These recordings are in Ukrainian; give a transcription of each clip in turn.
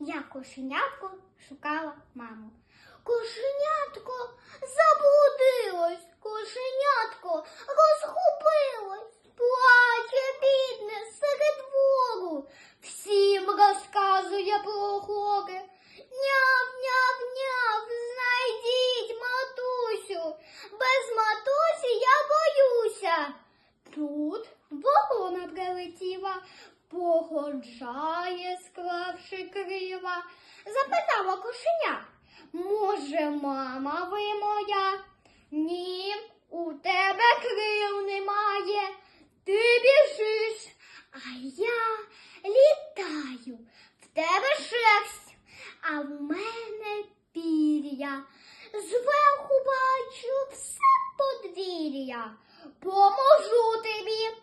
Я кошенятко шукала маму. Кошенятко заблудилось, кошенятко розгубилось, плаче бідне серед двору, всім розказує про горе. Няв, няв, няв, знайдіть матусю, без матусі я боюся. Тут ворона прилетіла, погоджає, склавши крила, запитала кошеня. Може, мама ви моя? Ні, у тебе крил немає. Ти біжиш, а я літаю. В тебе шерсть, а в мене пір'я. Зверху бачу все подвір'я. Поможу тобі.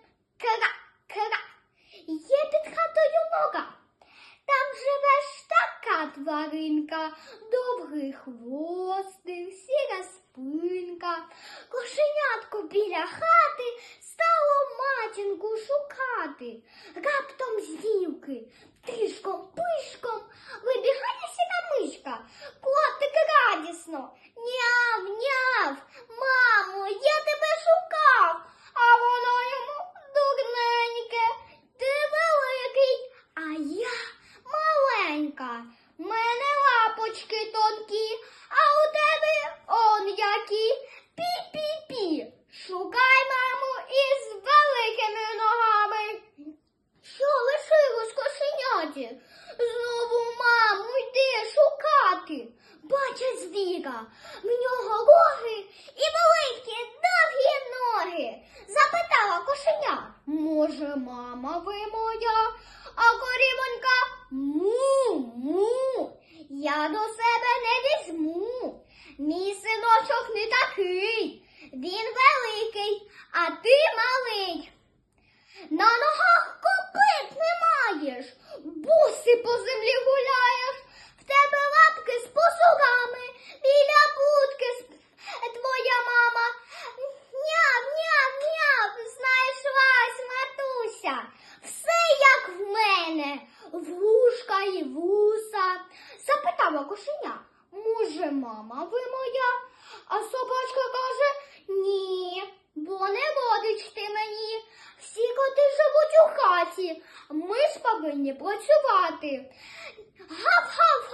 Тваринка, довгий хвостик, сіра спинка. Кошенятко біля хати стало матінку шукати. Раптом з дівки, трішком пишком, вибігає сіра мишка. Котик радісно. Няв, няв, Знову маму йде шукати. Бачить звіра, в нього роги і великі довгі ноги. Запитала кошеня, може, мама ви моя, а корівонька му-му. Я до себе не візьму. Мій синочок не такий. Він великий, а ти малий. На ногах копит не маєш, буси по землі гуляєш, в тебе лапки з посугами, біля будки твоя мама. Няв, няв, няв, знайшлась матуся. Все як в мене, вушка і вуса. Запитала кошеня, може, мама ви моя? А собачка каже, ні, бо не водич ти мені. Хаті, ми ж повинні працювати. Гав-гав-гав,